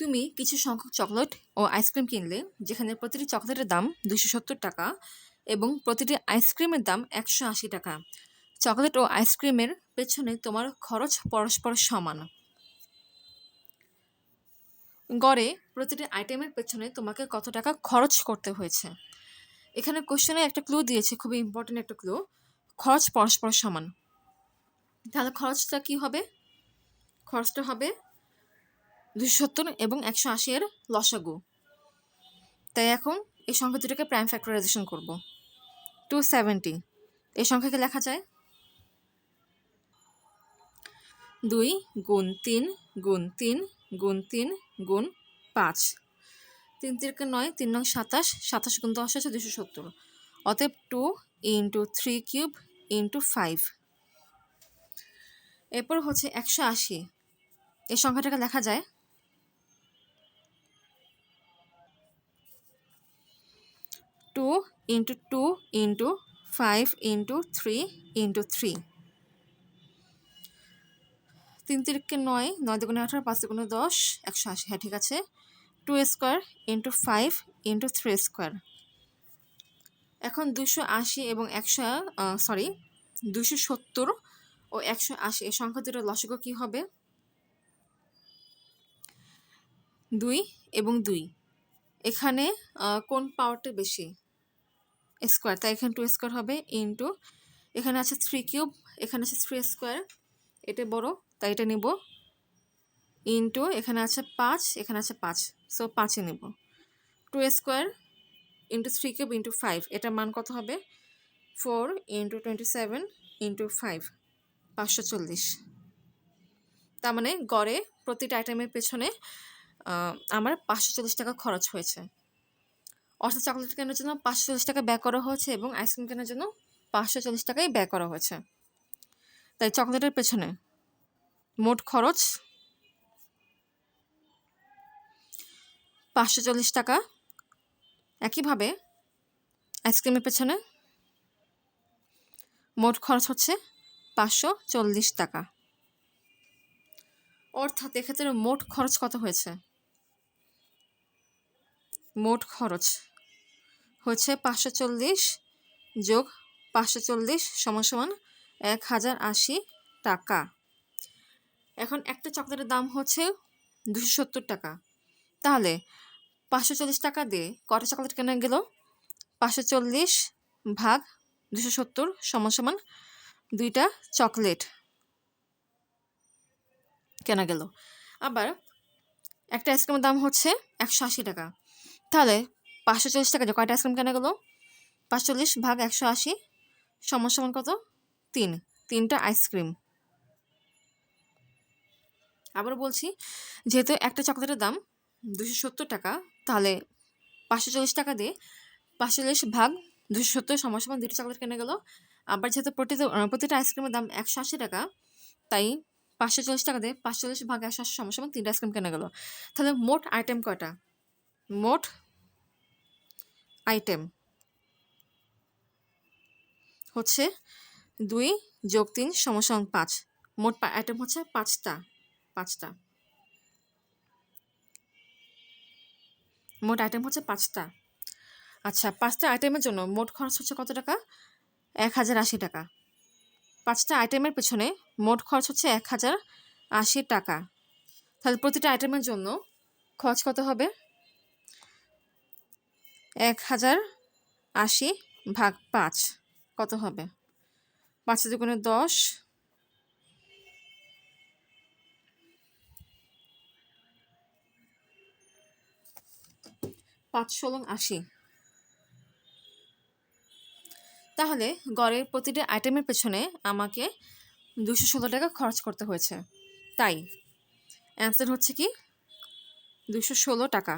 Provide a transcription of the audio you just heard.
তুমি কিছু সংখ্যক চকলেট ও আইসক্রিম কিনলে, যেখানে প্রতিটি চকলেটের দাম দুশো সত্তর টাকা এবং প্রতিটি আইসক্রিমের দাম একশো আশি টাকা। চকলেট ও আইসক্রিমের পেছনে তোমার খরচ পরস্পর সমান। গড়ে প্রতিটি আইটেমের পেছনে তোমাকে কত টাকা খরচ করতে হয়েছে? এখানে কোশ্চেনে একটা ক্লু দিয়েছে, খুবই ইম্পর্টেন্ট একটা ক্লু। খরচ পরস্পর সমান। তাহলে খরচটা কি হবে? খরচটা হবে দুশো সত্তর এবং একশো আশি এর লসাগু। তাই এখন এই সংখ্যা দুটোকে প্রাইম ফ্যাক্টরাইজেশন করব। টু সেভেন্টি এই সংখ্যাকে লেখা যায় দুই গুণ তিন গুণ তিন গুণ তিন গুণ পাঁচ। তিন তিরকে নয়, তিন নং সাতাশ সাতাশ গুণ দশ আছে দুশো সত্তর। অতএব two into three cube into five এরপর হচ্ছে একশো আশি। এই সংখ্যাটাকে লেখা যায় two into two into five into three into three তিন তিরিখকে নয় নয় দুগুণে আঠারো, পাঁচ দুগুণে দশ, একশো আশি। হ্যাঁ ঠিক আছে। Two square into five into three square এখন দুশো আশি এবং একশো সরি দুশো সত্তর ও একশো আশি। এই সংখ্যা দুটোর লসক কী হবে? দুই এবং দুই। এখানে কোন পাওয়ারটা বেশি? স্কোয়ার তাই এখানে টু স্কোয়ার হবে ইন্টু এখানে আছে থ্রি কিউব এখানে আছে থ্রি স্কোয়ার এটা বড়, তাই এটা নিব। ইন্টু এখানে আছে পাঁচ, এখানে আছে পাঁচ সো পাঁচে নেব। Two square into three cube into five এটার মান কত হবে? Four into twenty seven into five পাঁচশো চল্লিশ। তার মানে গড়ে প্রতিটা আইটেমের পেছনে আমার পাঁচশো চল্লিশ টাকা খরচ হয়েছে। অর্থাৎ চকলেট কেনার জন্য পাঁচশো চল্লিশ টাকা ব্যয় করা হয়েছে এবং আইসক্রিম কেনার জন্য পাঁচশো চল্লিশ টাকাই ব্যয় করা হয়েছে। তাই চকলেটের পেছনে মোট খরচ পাঁচশো চল্লিশ টাকা। একইভাবে আইসক্রিমের পেছনে মোট খরচ হচ্ছে পাঁচশো চল্লিশ টাকা। অর্থাৎ এক্ষেত্রে মোট খরচ কত হয়েছে? মোট খরচ হচ্ছে পাঁচশো চল্লিশ যোগ পাঁচশো চল্লিশ সমান সমান এক হাজার আশি টাকা। এখন একটা চকলেটের দাম হচ্ছে দুশো সত্তর টাকা। তাহলে পাঁচশো চল্লিশ টাকা দিয়ে কটা চকলেট কেনা গেল? পাঁচশো চল্লিশ ভাগ দুশো সত্তর সমান সমান দুইটা চকলেট কেনা গেল। আবার একটা আইসক্রিমের দাম হচ্ছে একশো আশি টাকা। তাহলে পাঁচশো চল্লিশ টাকা কয়টা আইসক্রিম কেনা গেলো? পাঁচশো চল্লিশ ভাগ একশো আশি সমান কত? তিন, তিনটা আইসক্রিম। আবার বলছি, যেহেতু একটা চকলেটের দাম দুশো সত্তর টাকা, তাহলে পাঁচশো চল্লিশ টাকা দিয়ে পাঁচশো চল্লিশ ভাগ দুশো সত্তর সমান দুটো চকলেট কেনা গেলো। আবার যেহেতু প্রতিটা প্রতিটা আইসক্রিমের দাম একশো আশি টাকা, তাই পাঁচশো চল্লিশ টাকা দিয়ে পাঁচশো চল্লিশ ভাগ একশো আশি সমান তিনটা আইসক্রিম কেনা গেলো। তাহলে মোট আইটেম কয়টা? মোট আইটেম। হচ্ছে দুই যোগ তিন সমান পাঁচ। মোট আইটেম হচ্ছে পাঁচটা পাঁচটা। মোট আইটেম হচ্ছে পাঁচটা। আচ্ছা পাঁচটা আইটেমের জন্য মোট খরচ হচ্ছে কত টাকা? এক হাজার আশি টাকা। পাঁচটা আইটেমের পেছনে মোট খরচ হচ্ছে এক হাজার আশি টাকা। তাহলে প্রতিটা আইটেমের জন্য খরচ কত হবে? এক হাজার আশি ভাগ পাঁচ, কত হবে? পাঁচ দুগুণে দশ, পাঁচ ষোলো আশি। তাহলে গড়ের প্রতিটি আইটেমের পেছনে আমাকে দুশো ষোলো টাকা খরচ করতে হয়েছে। তাই অ্যান্সার হচ্ছে কি দুশো ষোলো টাকা।